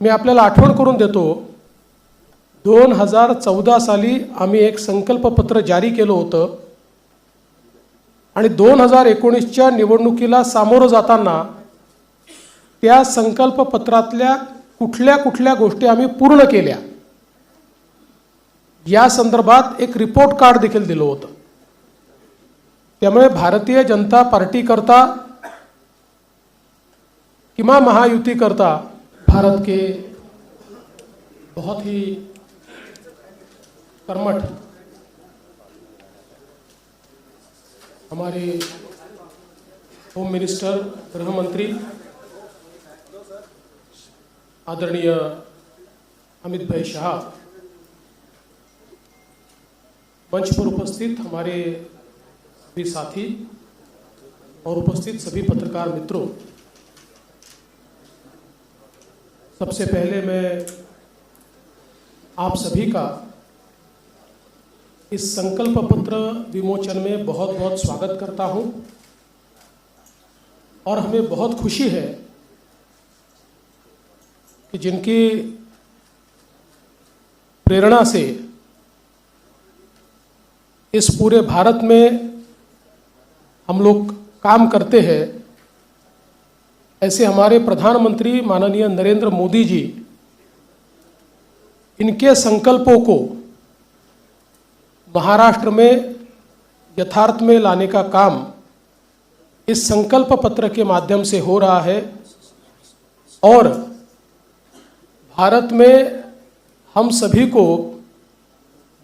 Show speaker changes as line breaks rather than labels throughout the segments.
मी आपल्याला आठवण करून देतो दोन हजार चौदा साली आम्ही एक संकल्पपत्र जारी केलं होतं. आणि दोन हजार एकोणीसच्या निवडणुकीला सामोरं जाताना त्या संकल्पपत्रातल्या कुठल्या कुठल्या गोष्टी आम्ही पूर्ण केल्या. या संदर्भात एक रिपोर्ट कार्ड देखील दिलं होतं. त्यामुळे भारतीय जनता पार्टीकरता किंवा महायुतीकरता भारत के बहुत ही कर्मठ हमारे होम मिनिस्टर गृह मंत्री आदरणीय अमित भाई शाह मंच पर उपस्थित हमारे सभी साथी और उपस्थित सभी पत्रकार मित्रों सबसे पहले मैं आप सभी का इस संकल्प पत्र विमोचन में बहुत बहुत स्वागत करता हूँ। और हमें बहुत खुशी है कि जिनकी प्रेरणा से इस पूरे भारत में हम लोग काम करते हैं ऐसे हमारे प्रधानमंत्री माननीय नरेंद्र मोदी जी, इनके संकल्पों को महाराष्ट्र में यथार्थ में लाने का काम इस संकल्प पत्र के माध्यम से हो रहा है और भारत में हम सभी को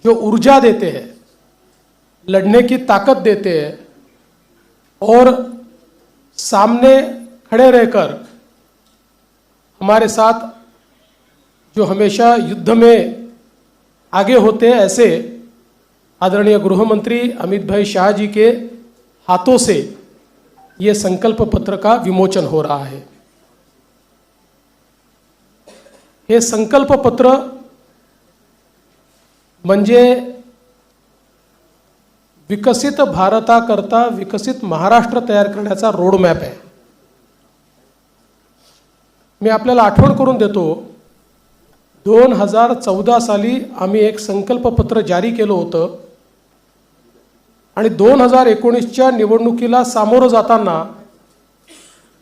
जो ऊर्जा देते हैं, लड़ने की ताकत देते हैं और सामने खड़े रहकर हमारे साथ जो हमेशा युद्ध में आगे होते हैं, ऐसे आदरणीय गृह मंत्री अमित भाई शाह जी के हाथों से ये संकल्प पत्र का विमोचन हो रहा है। हे संकल्प पत्र म्हणजे विकसित भारताकरता विकसित महाराष्ट्र तयार करण्याचा रोडमॅप आहे. मी आपल्याला आठवण करून देतो दोन हजार चौदा साली आम्ही एक संकल्पपत्र जारी केलं होतं. आणि दोन हजार एकोणीसच्या निवडणुकीला सामोरं जाताना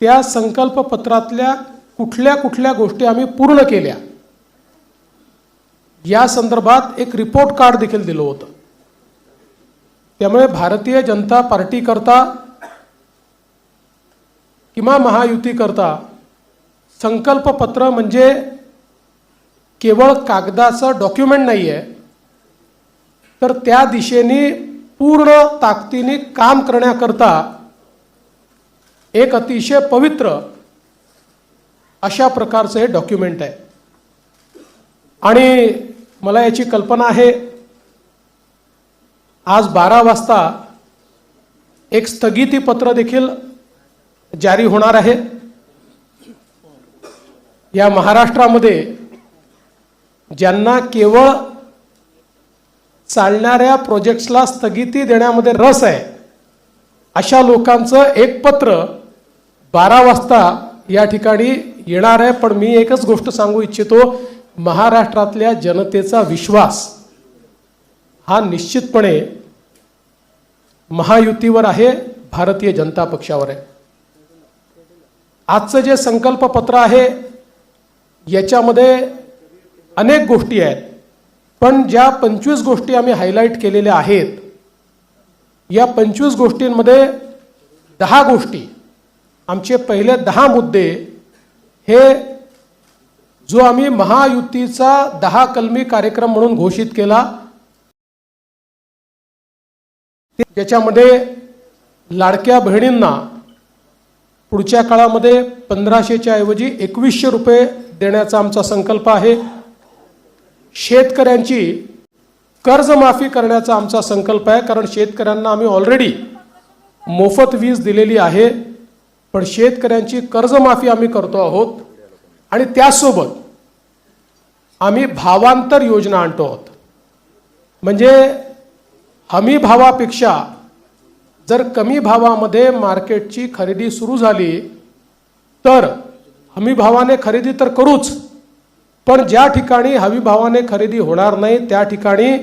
त्या संकल्पपत्रातल्या कुठल्या कुठल्या गोष्टी आम्ही पूर्ण केल्या. या संदर्भात एक रिपोर्ट कार्ड देखील दिलं होतं. त्यामुळे भारतीय जनता पार्टीकरता किंवा महायुतीकरता संकल्पपत्र म्हणजे केवळ कागदाचं डॉक्युमेंट नाही आहे तर त्या दिशेने पूर्ण ताकदीने काम करण्याकरता एक अतिशय पवित्र अशा प्रकारचं हे डॉक्युमेंट आहे. आणि मला याची कल्पना आहे आज बारा वाजता एक स्थगितीपत्र देखील जारी होणार आहे. या महाराष्ट्रामध्ये ज्यांना केवळ चालणाऱ्या प्रोजेक्ट्सला स्थगिती देण्यामध्ये रस आहे अशा लोकांचं एक पत्र बारा वाजता या ठिकाणी येणार आहे. पण मी एकच गोष्ट सांगू इच्छितो महाराष्ट्रातल्या जनतेचा विश्वास हा निश्चितपणे महायुतीवर आहे भारतीय जनता पक्षावर आहे. आजचं जे संकल्पपत्र आहे याच्यामध्ये अनेक गोष्टी आहेत. पण ज्या पंचवीस गोष्टी आम्ही हायलाईट केलेल्या आहेत या पंचवीस गोष्टींमध्ये दहा गोष्टी. आमचे पहिले दहा मुद्दे हे जो आम्ही महायुतीचा दहा कलमी कार्यक्रम म्हणून घोषित केला त्याच्यामध्ये लाडक्या बहिणींना पुढच्या काळामध्ये पंधराशेच्या ऐवजी एकवीसशे रुपये देण्याचा आमचा संकल्प आहे. शेतकऱ्यांची कर्जमाफी करण्याचा आमचा संकल्प आहे. कारण शेतकऱ्यांना आम्ही ऑलरेडी मोफत वीज दिलेली आहे. पण शेतकऱ्यांची कर्जमाफी आम्ही करतो आहोत. आणि त्यासोबत आम्ही भावांतर योजना आणतो आहोत. म्हणजे हमी भावापेक्षा जर कमी भावामध्ये मार्केटची खरेदी सुरू झाली तर हमी भावाने खरेदी तर करूच पण ज्या ठिकाणी हमीभावाने खरेदी होणार नाही त्या ठिकाणी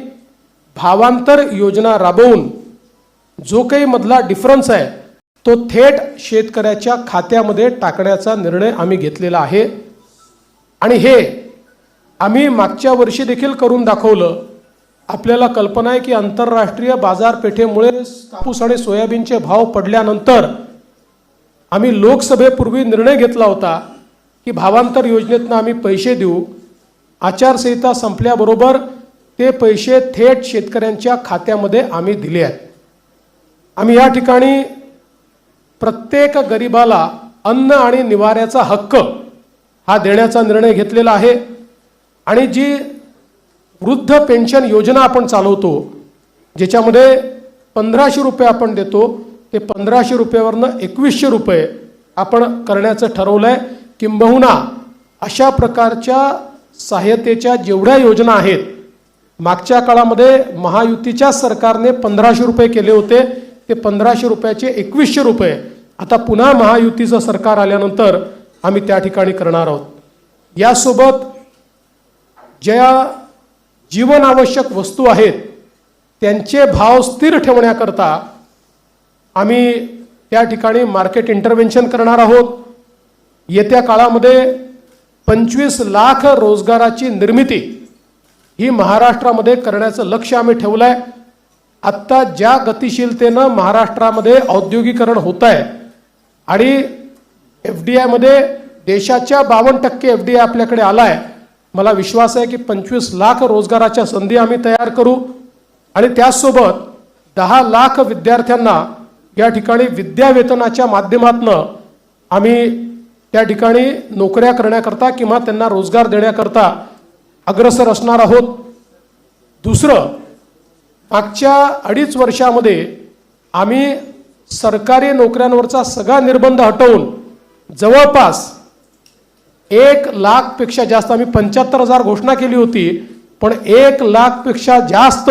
भावांतर योजना राबवून जो काही मधला डिफरन्स आहे तो थेट शेतकऱ्याच्या खात्यामध्ये टाकण्याचा निर्णय आम्ही घेतलेला आहे. आणि हे आम्ही मागच्या वर्षी देखील करून दाखवलं. आपल्याला कल्पना आहे की आंतरराष्ट्रीय बाजारपेठेमुळे कापूस आणि सोयाबीनचे भाव पडल्यानंतर आम्ही लोकसभेपूर्वी निर्णय घेतला होता. की भावांतर योजनेतनं आम्ही पैसे देऊ. आचारसंहिता संपल्याबरोबर ते पैसे थेट शेतकऱ्यांच्या खात्यामध्ये आम्ही दिले आहेत. आम्ही या ठिकाणी प्रत्येक गरिबाला अन्न आणि निवाऱ्याचा हक्क हा देण्याचा निर्णय घेतलेला आहे. आणि जी वृद्ध पेन्शन योजना आपण चालवतो ज्याच्यामध्ये पंधराशे रुपये आपण देतो ते पंधराशे रुपयावरनं एकवीसशे रुपये आपण करण्याचं ठरवलं आहे किंबहुना अशा प्रकारच्या सहाय्यतेच्या जेवढ्या योजना आहेत मागच्या काळामध्ये महायुतीच्या सरकारने पंधराशे रुपये केले होते ते पंधराशे रुपयाचे एकवीसशे रुपये आता पुन्हा महायुतीचं सरकार आल्यानंतर आम्ही त्या ठिकाणी करणार आहोत. यासोबत ज्या जीवनावश्यक वस्तू आहेत त्यांचे भाव स्थिर ठेवण्याकरता आम्ही त्या ठिकाणी मार्केट इंटरव्हेन्शन करणार आहोत. येत्या काळामध्ये पंचवीस लाख रोजगाराची निर्मिती ही महाराष्ट्रामध्ये करण्याचं लक्ष आम्ही ठेवलं आहे आत्ता ज्या गतिशीलतेनं महाराष्ट्रामध्ये औद्योगिकरण होत आहे आणि एफ डी आयमध्ये देशाच्या बावन्न टक्के एफ डी आय आपल्याकडे आला आहे मला विश्वास आहे की पंचवीस लाख रोजगाराच्या संधी आम्ही तयार करू आणि त्याचसोबत दहा लाख विद्यार्थ्यांना या ठिकाणी विद्यावेतनाच्या माध्यमातनं आम्ही त्या ठिकाणी नोकऱ्या करण्याकरता किंवा त्यांना रोजगार देण्याकरता अग्रसर असणार आहोत. दुसरं मागच्या अडीच वर्षामध्ये आम्ही सरकारी नोकऱ्यांवरचा सगळा निर्बंध हटवून जवळपास एक लाखपेक्षा जास्त आम्ही पंच्याहत्तर हजार घोषणा केली होती पण एक लाखपेक्षा जास्त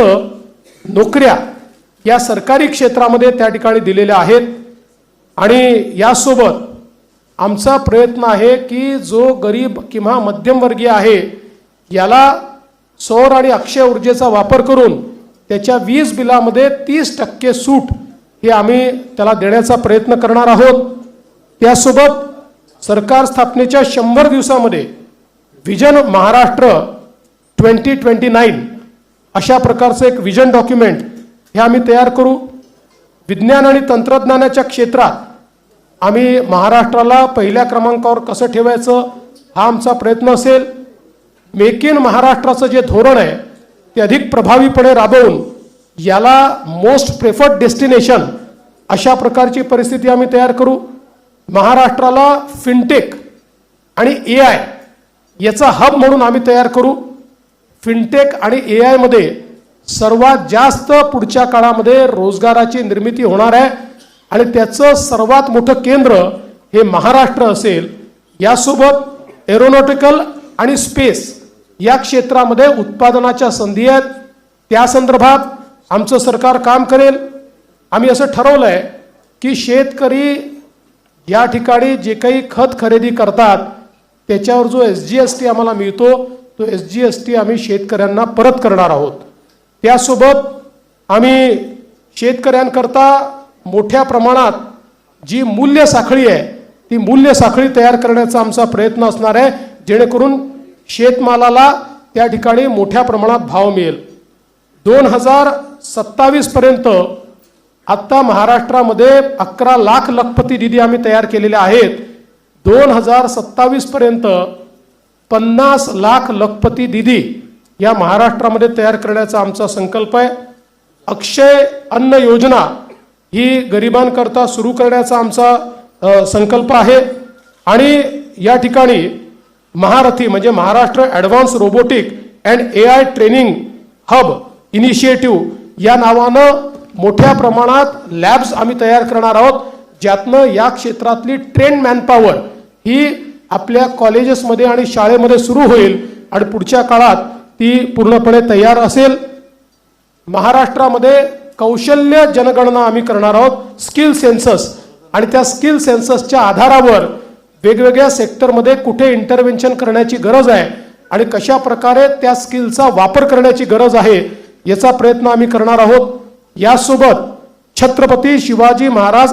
नोकऱ्या या सरकारी क्षेत्रामध्ये त्या ठिकाणी दिलेल्या आहेत. आणि यासोबत आमचा प्रयत्न आहे की जो गरीब किंवा मध्यमवर्गीय आहे याला सौर आणि अक्षय ऊर्जेचा वापर करून त्याच्या वीज बिलामध्ये तीस टक्के सूट हे आम्ही त्याला देण्याचा प्रयत्न करणार आहोत. त्यासोबत सरकार स्थापनेच्या शंभर दिवसामध्ये vision Maharashtra twenty twenty nine अशा प्रकारचं एक विजन डॉक्युमेंट हे आम्ही तयार करू. विज्ञान आणि तंत्रज्ञानाच्या क्षेत्रात आम्ही महाराष्ट्राला पहिल्या क्रमांकावर कसं ठेवायचं हा आमचा प्रयत्न असेल. मेक इन महाराष्ट्राचं जे धोरण आहे ते अधिक प्रभावीपणे राबवून याला मोस्ट प्रेफर्ड डेस्टिनेशन अशा प्रकारची परिस्थिती आम्ही तयार करू. महाराष्ट्राला फिनटेक आणि ए आय याचा हब म्हणून आम्ही तयार करू. फिनटेक आणि ए आयमध्ये सर्वात जास्त पुढच्या काळामध्ये रोजगाराची निर्मिती होणार आहे. आणि त्याचं सर्वात मोठं केंद्र हे महाराष्ट्र असेल यासोबत एरोनॉटिकल आणि स्पेस या क्षेत्रामध्ये उत्पादनाच्या संधी आहेत. त्या संदर्भात आमचं सरकार काम करेल. आम्ही असं ठरवलं आहे की शेतकरी या ठिकाणी जे काही खत खरेदी करतात त्याच्यावर जो एस जी एस टी आम्हाला मिळतो तो एस जी एस टी आम्ही शेतकऱ्यांना परत करणार आहोत. त्यासोबत आम्ही शेतकऱ्यांकरता मोठ्या प्रमाणात जी मूल्य साखळी आहे ती मूल्य साखळी तयार करण्याचा आमचा प्रयत्न असणार आहे जेणेकरून शेतमालाला त्या ठिकाणी मोठ्या प्रमाणात भाव मिळेल. दोन हजार सत्तावीसपर्यंत आत्ता महाराष्ट्रामध्ये अकरा लाख लखपती निधी आम्ही तयार केलेल्या आहेत. दोन हजार सत्तावीसपर्यंत पन्नास लाख लखपती निधी या महाराष्ट्रामध्ये तयार करण्याचा आमचा संकल्प आहे. अक्षय अन्न योजना ही गरिबांकरता सुरू करण्याचा आमचा संकल्प आहे. आणि या ठिकाणी महारथी म्हणजे Maharashtra advance robotic and A I training hub initiative या नावानं मोठ्या प्रमाणात लॅब्स आम्ही तयार करणार आहोत ज्यातनं या क्षेत्रातली ट्रेन मॅनपॉवर ही आपल्या कॉलेजेसमध्ये आणि शाळेमध्ये सुरू होईल आणि पुढच्या काळात ती पूर्णपणे तयार असेल. महाराष्ट्रामध्ये कौशल्य जनगणना आम्ही करणार आहोत. स्किल सेन्सस आणि त्या स्किल सेन्ससच्या आधारावर वेगवेगळ्या सेक्टरमध्ये कुठे इंटरव्हेन्शन करण्याची गरज आहे आणि कशा प्रकारे त्या स्किलचा वापर करण्याची गरज आहे याचा प्रयत्न आम्ही करणार आहोत. यासोबत छत्रपती शिवाजी महाराज